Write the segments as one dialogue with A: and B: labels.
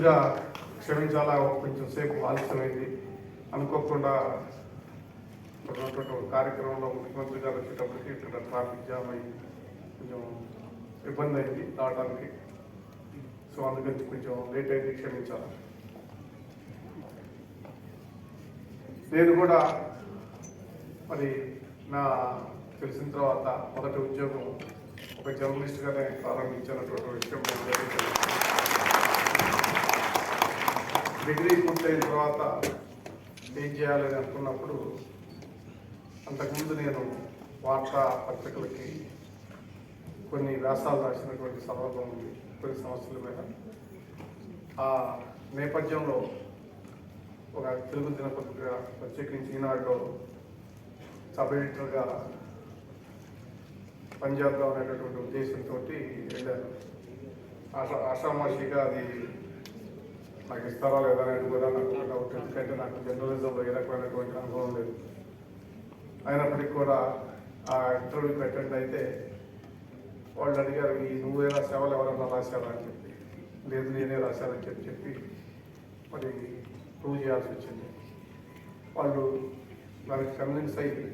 A: ముందుగా క్షమించాలా? కొంచెం సేపు ఆలస్యమైంది. అనుకోకుండా ఉన్నటువంటి కార్యక్రమంలో ముఖ్యమంత్రి గారు వచ్చేటప్పటికి ఇక్కడ ట్రాఫిక్ జామ్ అయ్యి కొంచెం ఇబ్బంది అయింది రావడానికి సో అందుకని కొంచెం లేట్ అయింది క్షమించాలి? నేను కూడా మరి నా తెలిసిన తర్వాత మొదటి ఉద్యోగం ఒక జర్నలిస్ట్గానే ప్రారంభించినటువంటి విషయం డిగ్రీ పూర్తయిన తర్వాత ఏం చేయాలని అనుకున్నప్పుడు అంతకుముందు నేను వార్తా పత్రికలకి కొన్ని వ్యాసాలు రాసినటువంటి సందర్భం ఉంది కొన్ని సమస్యల మీద. ఆ నేపథ్యంలో ఒక తెలుగు దినపత్రిక ప్రత్యేకించి ఈనాడులో సబ్ ఎడిటర్గా పనిచేద్దాం అనేటటువంటి ఉద్దేశంతో వెళ్ళాను. ఆశా ఆషామాషిగా అది నాకు ఇస్తారా లేదా అనేది కూడా నాకు డౌట్ ఎందుకంటే నాకు జర్నలిజంలో ఏ రకమైనటువంటి అనుభవం లేదు. అయినప్పటికీ కూడా ఆ ఇంటర్వ్యూకి అటెండ్ అయితే వాళ్ళు అడిగారు ఈ నువ్వే సేవలు ఎవరన్నా రాశారా? అని చెప్పి. లేదు నేనే రాశానని చెప్పి చెప్పి మరి ప్రూవ్ చేయాల్సి వచ్చింది. వాళ్ళు నాకు కన్విన్స్ అయ్యి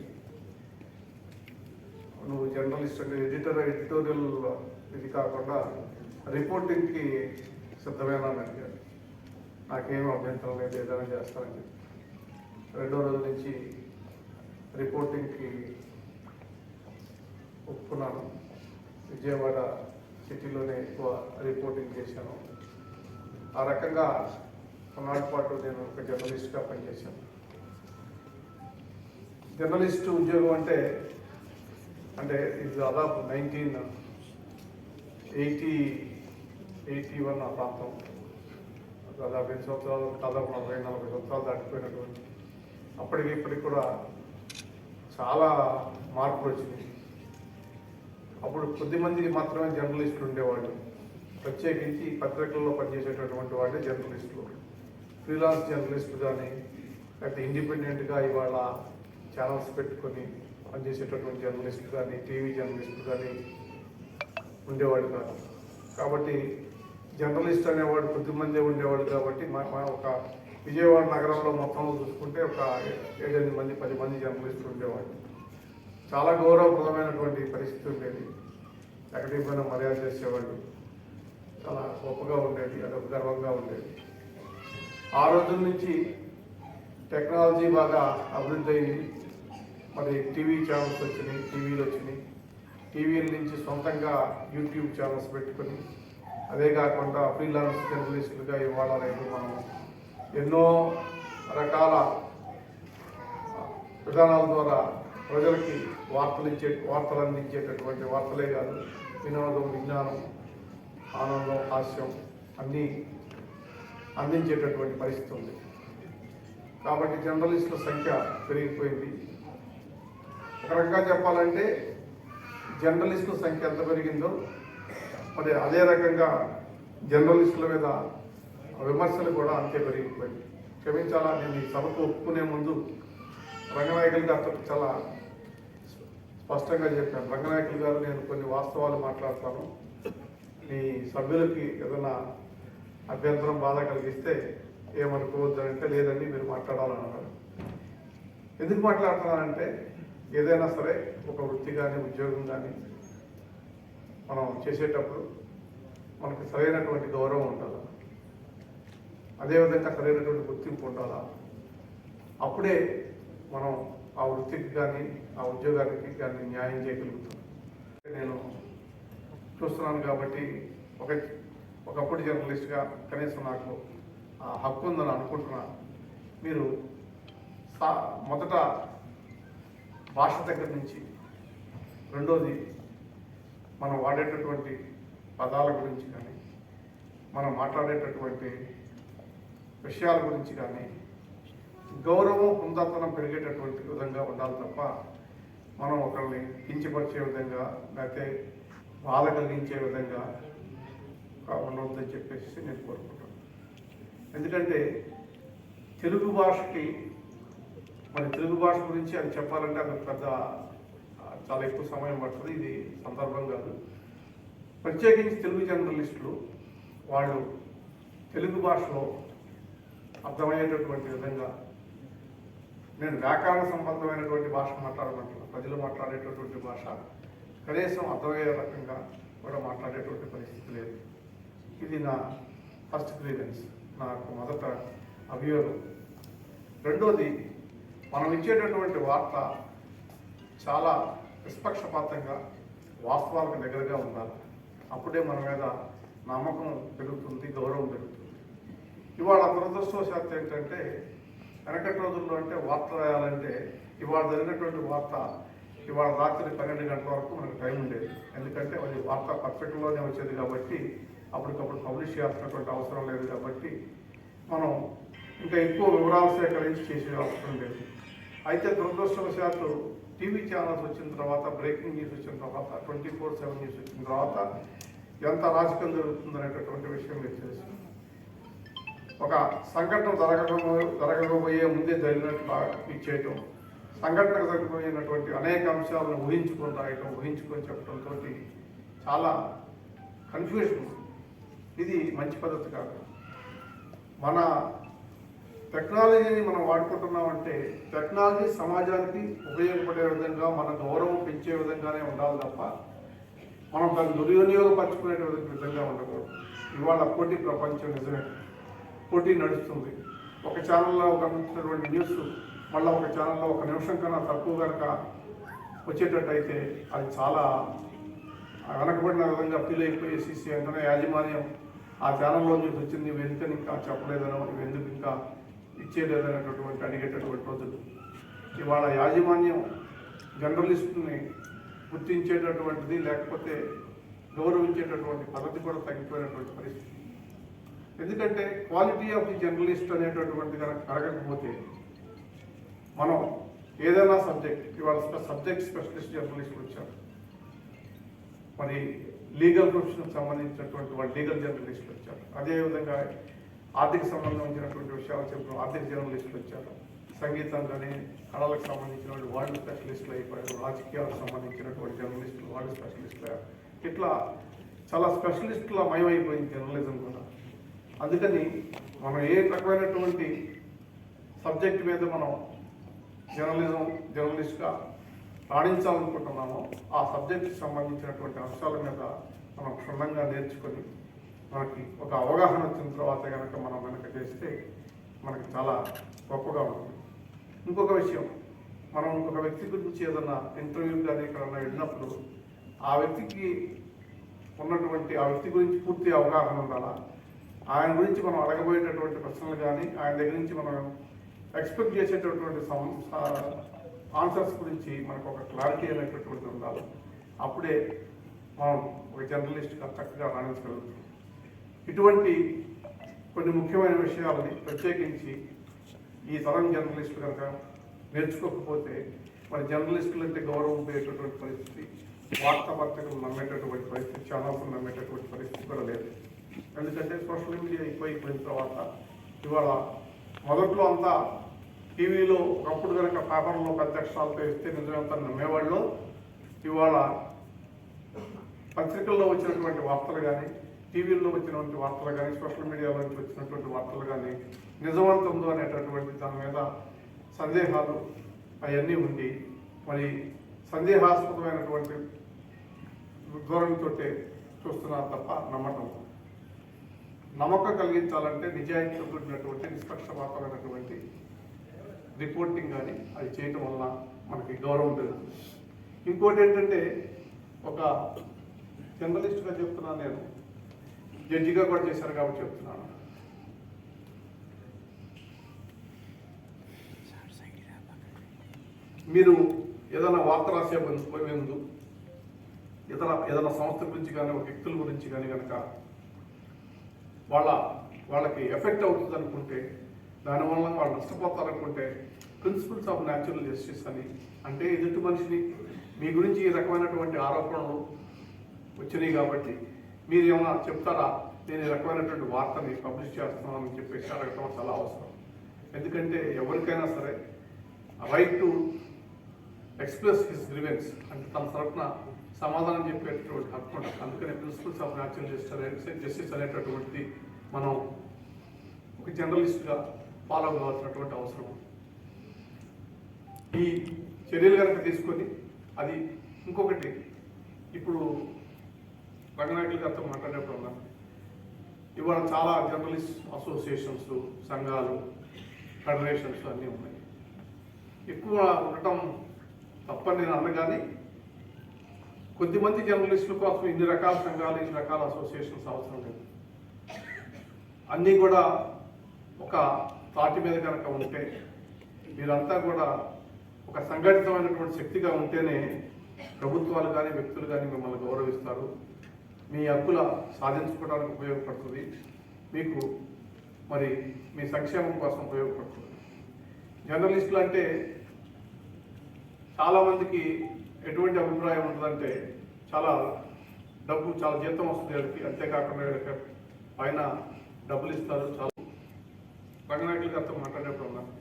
A: నువ్వు జర్నలిస్ట్ అంటే ఎడిటర్ ఎడిటోరియల్ ఇది కాకుండా రిపోర్టింగ్కి సిద్ధమేనా? అని నాకేం అభ్యంతరం లేదు ఏదైనా చేస్తానని చెప్పి. రెండో రోజు నుంచి రిపోర్టింగ్కి ఒప్పుకున్నాను. విజయవాడ సిటీలోనే ఎక్కువ రిపోర్టింగ్ చేశాను. ఆ రకంగా కొన్నాళ్ళ పాటు నేను ఒక జర్నలిస్ట్గా పనిచేశాను. జర్నలిస్ట్ ఉద్యోగం అంటే అంటే ఇది దాదాపు నైన్టీన్ ఎయిటీ ఎయిటీ వన్ ఆ ప్రాంతం. దాదాపు ఎన్ని సంవత్సరాలు దాదాపు నలభై నలభై సంవత్సరాలు దాటిపోయినటువంటి అప్పటికి ఇప్పటికి కూడా చాలా మార్పులు వచ్చినాయి. అప్పుడు కొద్దిమంది మాత్రమే జర్నలిస్టులు ఉండేవాళ్ళు. ప్రత్యేకించి పత్రికల్లో పనిచేసేటటువంటి వాళ్ళే జర్నలిస్టులు. ఫ్రీలాన్స్ జర్నలిస్టులు కానీ లేకపోతే ఇండిపెండెంట్గా ఇవాళ ఛానల్స్ పెట్టుకొని పనిచేసేటటువంటి జర్నలిస్టులు కానీ టీవీ జర్నలిస్టులు కానీ ఉండేవాళ్ళు కాదు. కాబట్టి జర్నలిస్ట్ అనేవాడు కొద్దిమందే ఉండేవాడు కాబట్టి మా ఒక విజయవాడ నగరంలో మొత్తంలో చూసుకుంటే ఒక ఏడెనిమిది మంది పది మంది జర్నలిస్టులు ఉండేవాడు చాలా గౌరవప్రదమైనటువంటి పరిస్థితి ఉండేది. ఎక్కడికి పోయినా మర్యాద చేసేవాళ్ళు. చాలా గొప్పగా ఉండేది అదొక గర్వంగా ఉండేది. ఆ రోజుల నుంచి టెక్నాలజీ బాగా అభివృద్ధి అయింది. మరి టీవీ ఛానల్స్ వచ్చినాయి టీవీలు వచ్చినాయి. టీవీల నుంచి సొంతంగా యూట్యూబ్ ఛానల్స్ పెట్టుకొని అదే కాకుండా ఫ్రీలాన్స్ జర్నలిస్టులుగా ఇవాళ రేపు మనం ఎన్నో రకాల విధానాల ద్వారా ప్రజలకి వార్తలు ఇచ్చే వార్తలు అందించేటటువంటి వార్తలే కాదు వినోదం విజ్ఞానం ఆనందం హాస్యం అన్నీ అందించేటటువంటి పరిస్థితి ఉంది. కాబట్టి జర్నలిస్టుల సంఖ్య పెరిగిపోయింది. ఒక రకంగా చెప్పాలంటే జర్నలిస్టుల సంఖ్య ఎంత పెరిగిందో మరి అదే రకంగా జర్నలిస్టుల మీద విమర్శలు కూడా అంతే పెరిగిపోయింది క్షమించాలా? నేను ఈ సభకు ఒప్పుకునే ముందు రంగనాయకులు గారితో చాలా స్పష్టంగా చెప్పాను. రంగనాయకులు గారు నేను కొన్ని వాస్తవాలు మాట్లాడతాను. మీ సభ్యులకి ఏదైనా అభ్యంతరం బాధ కలిగిస్తే ఏమనుకోవద్దు అంటే లేదండి మీరు మాట్లాడాలని అన్నారు ఎందుకు మాట్లాడుతున్నానంటే ఏదైనా సరే ఒక వృత్తి కానీ ఉద్యోగం కానీ మనం చేసేటప్పుడు మనకు సరైనటువంటి గౌరవం ఉండాలా? అదేవిధంగా సరైనటువంటి గుర్తింపు ఉండాలా? అప్పుడే మనం ఆ వృత్తికి కానీ ఆ ఉద్యోగానికి కానీ న్యాయం చేయగలుగుతాం. నేను చూస్తున్నాను కాబట్టి ఒక ఒకప్పుడు జర్నలిస్ట్గా కనీసం నాకు ఆ హక్కు ఉందని అనుకుంటున్నా. మీరు సా మొదట భాష దగ్గర నుంచి రెండోది మనం వాడేటటువంటి పదాల గురించి కానీ మనం మాట్లాడేటటువంటి విషయాల గురించి కానీ గౌరవం హుందాతనం పెరిగేటటువంటి విధంగా ఉండాలి తప్ప మనం ఒకరిని కించపరిచే విధంగా లేకపోతే బాధ కలిగించే విధంగా ఉండవద్దని చెప్పేసి నేను కోరుకుంటాను ఎందుకంటే తెలుగు భాషకి మరి తెలుగు భాష గురించి అది చెప్పాలంటే అది పెద్ద చాలా ఎక్కువ సమయం పడుతుంది. ఇది సందర్భం కాదు. ప్రత్యేకించి తెలుగు జర్నలిస్టులు వాళ్ళు తెలుగు భాషలో అర్థమయ్యేటటువంటి విధంగా నేను వ్యాకరణ సంబంధమైనటువంటి భాష మాట్లాడమంటున్నాను ప్రజలు మాట్లాడేటటువంటి భాష కనీసం అర్థమయ్యే రకంగా కూడా మాట్లాడేటువంటి పరిస్థితి లేదు. ఇది నా ఫస్ట్ గ్రీవెన్స్ నాకు మొదట అభియోగం. రెండోది మనం ఇచ్చేటటువంటి వార్త చాలా నిష్పక్షపాతంగా వాస్తవాలకు దగ్గరగా ఉండాలి. అప్పుడే మన మీద నమ్మకం పెరుగుతుంది గౌరవం పెరుగుతుంది. ఇవాళ దురదృష్టవశాత్తు ఏంటంటే వెనకటి రోజుల్లో అంటే వార్త రాయాలంటే ఇవాళ జరిగినటువంటి వార్త ఇవాళ రాత్రి పన్నెండు గంటల వరకు మనకు టైం ఉండేది. ఎందుకంటే అది వార్త పర్ఫెక్ట్లోనే వచ్చేది కాబట్టి అప్పటికప్పుడు పబ్లిష్ చేయాల్సినటువంటి అవసరం లేదు కాబట్టి మనం ఇంకా ఎక్కువ వివరాలు సేకరించి చేసే అవసరం లేదు. అయితే దురదృష్టవశాత్తు టీవీ ఛానల్స్ వచ్చిన తర్వాత బ్రేకింగ్ న్యూస్ వచ్చిన తర్వాత ట్వంటీ ఫోర్ సెవెన్ న్యూస్ వచ్చిన తర్వాత ఎంత రాజకీయం జరుగుతుందనేటటువంటి విషయం మీకు తెలుసు ఒక సంఘటన జరగక జరగకపోయే ముందే జరిగినట్టు ఇచ్చేయటం సంఘటన జరగబోయినటువంటి అనేక అంశాలను ఊహించుకొని రాయటం ఊహించుకొని చెప్పడంతో చాలా కన్ఫ్యూజన్ ఇది మంచి పద్ధతి కాదు. మన టెక్నాలజీని మనం వాడుకుంటున్నామంటే టెక్నాలజీ సమాజానికి ఉపయోగపడే విధంగా మన గౌరవం పెంచే విధంగానే ఉండాలి తప్ప మనం దాన్ని దుర్వినియోగపరచుకునే విధంగా ఉండకూడదు. ఇవాళ పోటీ ప్రపంచం నిజమే. పోటీ నడుస్తుంది. ఒక ఛానల్లో కనిపించినటువంటి న్యూస్ మళ్ళీ ఒక ఛానల్లో ఒక నిమిషం కన్నా తక్కువ కనుక వచ్చేటట్టయితే అది చాలా వెనకబడిన విధంగా ఫీల్ అయిపోయేసి వెంటనే యాజమాన్యం ఆ ఛానల్లో న్యూస్ వచ్చింది నువ్వు ఎందుకని ఇంకా చెప్పలేదనో ఎందుకు ఇంకా ఇచ్చేయలేదనేటటువంటి అడిగేటటువంటి రోజులు ఇవాళ యాజమాన్యం జర్నలిస్టుని గుర్తించేటటువంటిది లేకపోతే గౌరవించేటటువంటి పద్ధతి కూడా తగ్గిపోయినటువంటి పరిస్థితి. ఎందుకంటే క్వాలిటీ ఆఫ్ ది జర్నలిస్ట్ అనేటటువంటి కనుక కరగకపోతే మనం ఏదైనా సబ్జెక్ట్ ఇవాళ సబ్జెక్ట్ స్పెషలిస్ట్ జర్నలిస్ట్ వచ్చారు. మరి లీగల్ ప్రొఫెషన్కి సంబంధించినటువంటి వాళ్ళు లీగల్ జర్నలిస్టులు వచ్చారు. అదేవిధంగా ఆర్థిక సంబంధించినటువంటి విషయాలు చెప్పిన ఆర్థిక జర్నలిస్టులు వచ్చారు. సంగీతం కానీ కళలకు సంబంధించినటువంటి వాళ్ళు స్పెషలిస్టులు అయిపోయారు. రాజకీయాలకు సంబంధించినటువంటి జర్నలిస్టులు వాళ్ళు స్పెషలిస్టులు అయ్యారు. ఇట్లా చాలా స్పెషలిస్టుల మయమైపోయింది జర్నలిజం కూడా. అందుకని మనం ఏ రకమైనటువంటి సబ్జెక్ట్ మీద మనం జర్నలిజం జర్నలిస్ట్గా రాణించాలనుకుంటున్నామో ఆ సబ్జెక్ట్కి సంబంధించినటువంటి అంశాల మీద మనం క్షుణ్ణంగా నేర్చుకొని మనకి ఒక అవగాహన వచ్చిన తర్వాత కనుక మనం కనుక చేస్తే మనకి చాలా గొప్పగా ఉంటుంది. ఇంకొక విషయం మనం ఒక వ్యక్తి గురించి ఏదన్నా ఇంటర్వ్యూ కానీ ఎక్కడన్నా వెళ్ళినప్పుడు ఆ వ్యక్తికి ఉన్నటువంటి ఆ వ్యక్తి గురించి పూర్తి అవగాహన ఉండాలా? ఆయన గురించి మనం అడగబోయేటటువంటి ప్రశ్నలు కానీ ఆయన దగ్గర నుంచి మనం ఎక్స్పెక్ట్ చేసేటటువంటి ఆన్సర్స్ గురించి మనకు ఒక క్లారిటీ అనేటటువంటి ఉండాలి. అప్పుడే మనం ఒక జర్నలిస్ట్గా చక్కగా రాణించగలుగుతాం. ఇటువంటి కొన్ని ముఖ్యమైన విషయాలని ప్రత్యేకించి ఈ తరం జర్నలిస్ట్ కనుక నేర్చుకోకపోతే మరి జర్నలిస్టులు అంటే గౌరవం పోయేటటువంటి పరిస్థితి వార్తాపత్రికలు నమ్మేటటువంటి పరిస్థితి ఛానల్స్ నమ్మేటటువంటి పరిస్థితి కూడా లేదు. ఎందుకంటే సోషల్ మీడియా ఎక్కువైపోయిన తర్వాత ఇవాళ మొదట్లో అంతా టీవీలో ఒకప్పుడు కనుక పేపర్లో పెద్ద అక్షరాలతో ఇస్తే నిజమంతా నమ్మేవాళ్ళు. ఇవాళ పత్రికల్లో వచ్చినటువంటి వార్తలు కానీ టీవీల్లో వచ్చినటువంటి వార్తలు కానీ సోషల్ మీడియాలో నుంచి వచ్చినటువంటి వార్తలు కానీ నిజవంతందో అనేటటువంటి దాని మీద సందేహాలు అవన్నీ ఉండి మరి సందేహాస్పదమైనటువంటి ధోరణితో చూస్తున్నారు తప్ప నమ్మటం. నమ్మకం కలిగించాలంటే నిజాయితీతో కూడినటువంటి నిష్పక్షపాతమైనటువంటి రిపోర్టింగ్ కానీ అది చేయటం వల్ల మనకి గౌరవం పెరుగుతుంది. ఇంకోటి ఏంటంటే ఒక జర్నలిస్ట్గా చెప్తున్నాను నేను. జడ్జిగా కూడా చేశారు కాబట్టి చెప్తున్నాను. మీరు ఏదైనా వార్త రాసే పోయే ముందు ఇతర ఏదైనా సంస్థ గురించి కానీ ఒక వ్యక్తుల గురించి కానీ కనుక వాళ్ళ వాళ్ళకి ఎఫెక్ట్ అవుతుంది అనుకుంటే దానివల్ల వాళ్ళు నష్టపోతారనుకుంటే ప్రిన్సిపల్స్ ఆఫ్ న్యాచురల్ జస్టిస్ అని అంటే ఎదుటి మనిషిని మీ గురించి ఈ రకమైనటువంటి ఆరోపణలు వచ్చినాయి కాబట్టి మీరు ఏమైనా చెప్తారా? నేను ఈ రకమైనటువంటి వార్తని పబ్లిష్ చేస్తున్నానని చెప్పేసి అడగటం చాలా అవసరం. ఎందుకంటే ఎవరికైనా సరే right to express his grievance అంటే తన తరఫున సమాధానం చెప్పేటటువంటి హక్కు ఉంటుంది. అందుకనే principles of natural justice justice అనేటటువంటిది మనం ఒక జర్నలిస్ట్గా ఫాలో కావాల్సినటువంటి అవసరం. ఈ చర్యలు కనుక తీసుకొని అది ఇంకొకటి ఇప్పుడు రంగనాయకుల గారితో మాట్లాడేప్పుడు ఉన్నాను ఇవాళ చాలా జర్నలిస్ట్ అసోసియేషన్స్ సంఘాలు ఫెడరేషన్స్ అన్నీ ఉన్నాయి. ఎక్కువ ఉండటం తప్పని నేను అనగానే కొద్దిమంది జర్నలిస్టుల కోసం ఇన్ని రకాల సంఘాలు ఇన్ని రకాల అసోసియేషన్స్ అవసరం లేదు. అన్నీ కూడా ఒక తాటి మీద కనుక ఉంటే మీరంతా కూడా ఒక సంఘటితమైనటువంటి శక్తిగా ఉంటేనే ప్రభుత్వాలు కానీ వ్యక్తులు కానీ మిమ్మల్ని గౌరవిస్తారు. మీ హక్కుల సాధించుకోవడానికి ఉపయోగపడుతుంది. మీకు మరి మీ సంక్షేమం కోసం ఉపయోగపడుతుంది. జర్నలిస్టులు అంటే చాలామందికి ఎటువంటి అభిప్రాయం ఉంటుందంటే చాలా డబ్బు చాలా జీతం వస్తుంది వీళ్ళకి. అంతేకాకుండా వీళ్ళకి పైన డబ్బులు ఇస్తారు చాలా. రంగనాయకులు గారితో మాట్లాడేప్పుడు ఉన్నారు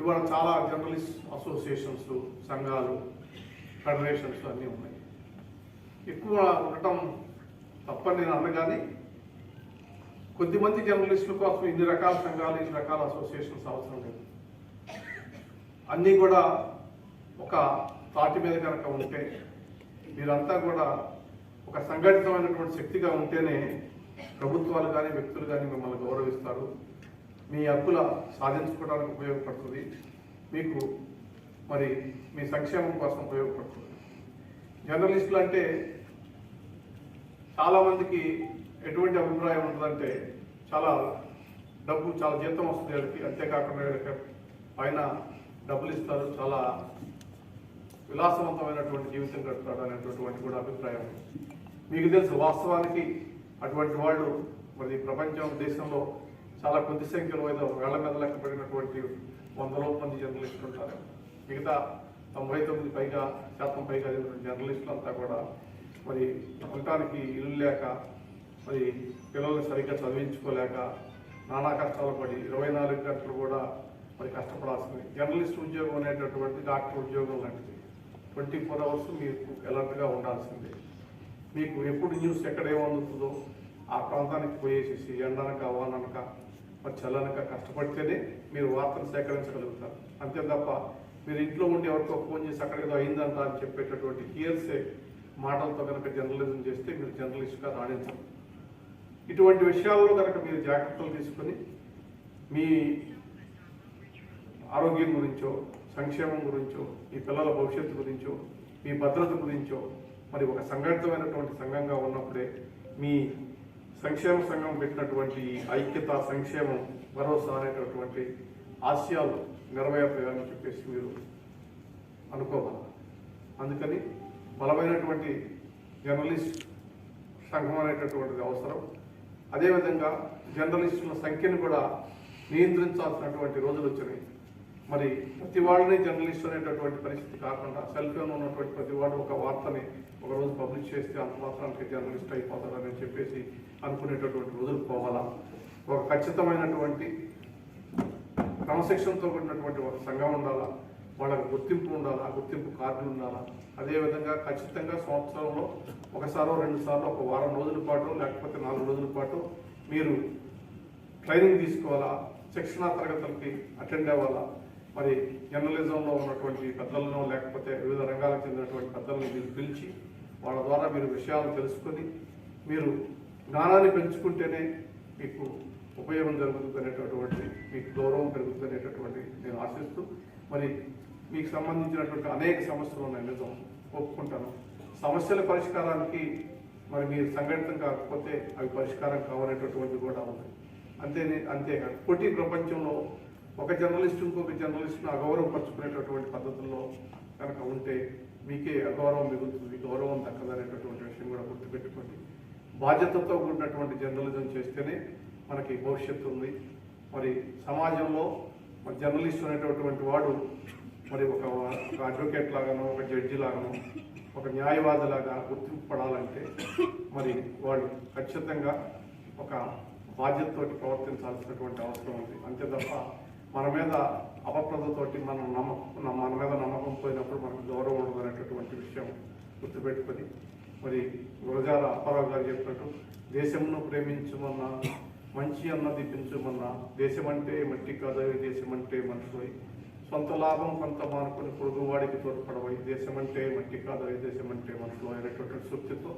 A: ఇవాళ చాలా జర్నలిస్ట్ అసోసియేషన్స్ సంఘాలు ఫెడరేషన్స్ అన్నీ ఉన్నాయి. ఎక్కువ ఉండటం తప్పని నేను అనగాని కొద్దిమంది జర్నలిస్టుల కోసం ఇన్ని రకాల సంఘాలు ఇన్ని రకాల అసోసియేషన్స్ అవసరం లేదు. అన్నీ కూడా ఒక తాటి మీద కనుక ఉంటే మీరంతా కూడా ఒక సంఘటితమైనటువంటి శక్తిగా ఉంటేనే ప్రభుత్వాలు కానీ వ్యక్తులు కానీ మిమ్మల్ని గౌరవిస్తారు. మీ హక్కుల సాధించుకోవడానికి ఉపయోగపడుతుంది. మీకు మరి మీ సంక్షేమం కోసం ఉపయోగపడుతుంది. జర్నలిస్టులు అంటే చాలామందికి ఎటువంటి అభిప్రాయం ఉంటుందంటే చాలా డబ్బు చాలా జీతం వస్తుంది వీళ్ళకి. అంతేకాకుండా పైన డబ్బులు ఇస్తారు. చాలా విలాసవంతమైనటువంటి జీవితం గడుపుతాడు అనేటటువంటి కూడా అభిప్రాయం. మీకు తెలుసు వాస్తవానికి అటువంటి వాళ్ళు మరి ప్రపంచం దేశంలో చాలా కొద్ది సంఖ్యలో ఏదో వేళ్ళ మీద లెక్కబడినటువంటి వందలో మంది జర్నలిస్టులు ఉంటారు. మిగతా తొంభై తొమ్మిది పైగా శాతం పైగా జర్నలిస్టులు అంతా కూడా మరి ఉండటానికి ఇల్లు లేక మరి పిల్లల్ని సరిగ్గా చదివించుకోలేక నానా కష్టాలు పడి ఇరవై నాలుగు గంటలు కూడా మరి కష్టపడాల్సింది. జర్నలిస్ట్ ఉద్యోగం అనేటటువంటి డాక్టర్ ఉద్యోగం లాంటిది. ట్వంటీ ఫోర్ అవర్స్ మీకు అలర్ట్గా ఉండాల్సిందే. మీకు ఎప్పుడు న్యూస్ ఎక్కడ ఏమందుతుందో ఆ ప్రాంతానికి పోయేసేసి ఎండనక వాననక మరి చల్లనక కష్టపడితేనే మీరు వార్తలు సేకరించగలుగుతారు. అంతే తప్ప మీరు ఇంట్లో ఉండి ఎవరికో ఫోన్ చేసి అక్కడ ఏదో అయిందంట అని చెప్పేటటువంటి హియర్సే మాటలతో కనుక జర్నలిజం చేస్తే మీరు జర్నలిస్ట్గా రాణించరు. ఇటువంటి విషయాల్లో కనుక మీరు జాగ్రత్తలు తీసుకొని మీ ఆరోగ్యం గురించో సంక్షేమం గురించో మీ పిల్లల భవిష్యత్తు గురించో మీ భద్రత గురించో మరి ఒక సంఘటితమైనటువంటి సంఘంగా ఉన్నప్పుడే మీ సంక్షేమ సంఘం పెట్టినటువంటి ఐక్యత సంక్షేమం భరోసా అనేటటువంటి ఆశయాలు నెరవేరుతాయని చెప్పేసి మీరు అనుకోవాలి. అందుకని బలమైనటువంటి జర్నలిస్ట్ సంఘం అనేటటువంటిది అవసరం. అదేవిధంగా జర్నలిస్టుల సంఖ్యను కూడా నియంత్రించాల్సినటువంటి రోజులు వచ్చినాయి. మరి ప్రతి వాళ్ళని జర్నలిస్ట్ అనేటటువంటి పరిస్థితి కాకుండా సెల్ ఫోన్ ఉన్నటువంటి ప్రతి వాడు ఒక వార్తని ఒక రోజు పబ్లిష్ చేస్తే అంత మాత్రానికి జర్నలిస్ట్ అయిపోతాడని చెప్పేసి అనుకునేటటువంటి రోజులు పోవాలా? ఒక ఖచ్చితమైనటువంటి క్రమశిక్షణతో కూడినటువంటి ఒక సంఘం ఉండాలా? వాళ్ళకి గుర్తింపు ఉండాలా గుర్తింపు కార్డులు ఉండాలా? అదేవిధంగా ఖచ్చితంగా సంవత్సరంలో ఒకసారో రెండు సార్లు ఒక వారం రోజుల పాటు లేకపోతే నాలుగు రోజుల పాటు మీరు ట్రైనింగ్ తీసుకోవాలా? శిక్షణా తరగతులకి అటెండ్ అవ్వాలా? మరి జర్నలిజంలో ఉన్నటువంటి పెద్దలను లేకపోతే వివిధ రంగాలకు చెందినటువంటి పెద్దలను మీరు పిలిచి వాళ్ళ ద్వారా మీరు విషయాలు తెలుసుకొని మీరు జ్ఞానాన్ని పెంచుకుంటేనే మీకు ఉపయోగం జరుగుతుంది అనేటటువంటి మీకు గౌరవం పెరుగుతుంది అనేటటువంటి నేను ఆశిస్తూ మరి మీకు సంబంధించినటువంటి అనేక సమస్యలు ఉన్నాయి నిజం ఒప్పుకుంటాను. సమస్యల పరిష్కారానికి మరి మీరు సంఘటితం కాకపోతే అవి పరిష్కారం కావాలనేటటువంటి కూడా ఉంది అంతే అంతేకాదు పోటీ ప్రపంచంలో ఒక జర్నలిస్ట్ ఇంకొక జర్నలిస్ట్ను అగౌరవపరుచుకునేటటువంటి పద్ధతుల్లో కనుక ఉంటే మీకే అగౌరవం మిగులుతుంది గౌరవం దక్కదనేటటువంటి విషయం కూడా గుర్తుపెట్టుకోండి. బాధ్యతతో కూడినటువంటి జర్నలిజం చేస్తేనే మనకి భవిష్యత్తు ఉంది. మరి సమాజంలో మరి జర్నలిస్ట్ అనేటటువంటి వాడు మరి ఒక ఒక అడ్వకేట్ లాగానో ఒక జడ్జి లాగానో ఒక న్యాయవాది లాగా గుర్తింపు పడాలంటే మరి వాడు ఖచ్చితంగా ఒక బాధ్యతతోటి ప్రవర్తించాల్సినటువంటి అవసరం ఉంది. అంతే తప్ప మన మీద అపప్రదతోటి మనం నమ్మకం మన మీద నమ్మకం పోయినప్పుడు మనకు గౌరవం ఉండదు అనేటటువంటి విషయం గుర్తుపెట్టుకొని మరి గురజాల అప్పారావు గారు చెప్పినట్టు దేశమును ప్రేమించమన్న మంచి అన్నది పెంచుమన్న దేశం అంటే మట్టి కాదు దేశం అంటే మనుషులు సొంత లాభం కొంత మానుకొని పొరుగువాడికి తోడ్పడవై దేశం అంటే మట్టి కాదవి దేశం అంటే మనసులో అయినటువంటి సూక్తితో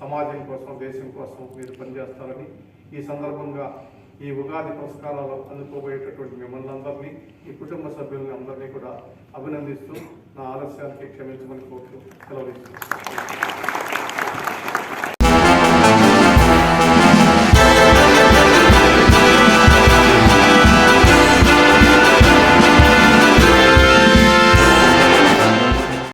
A: సమాజం కోసం దేశం కోసం మీరు పనిచేస్తారని ఈ సందర్భంగా ఈ ఉగాది పురస్కారాలు అందుకోబోయేటటువంటి మిమ్మల్ని అందరినీ ఈ కుటుంబ సభ్యుల్ని అందరినీ కూడా అభినందిస్తూ నా ఆలస్యానికి క్షమించమని కోరుతూ సెలవు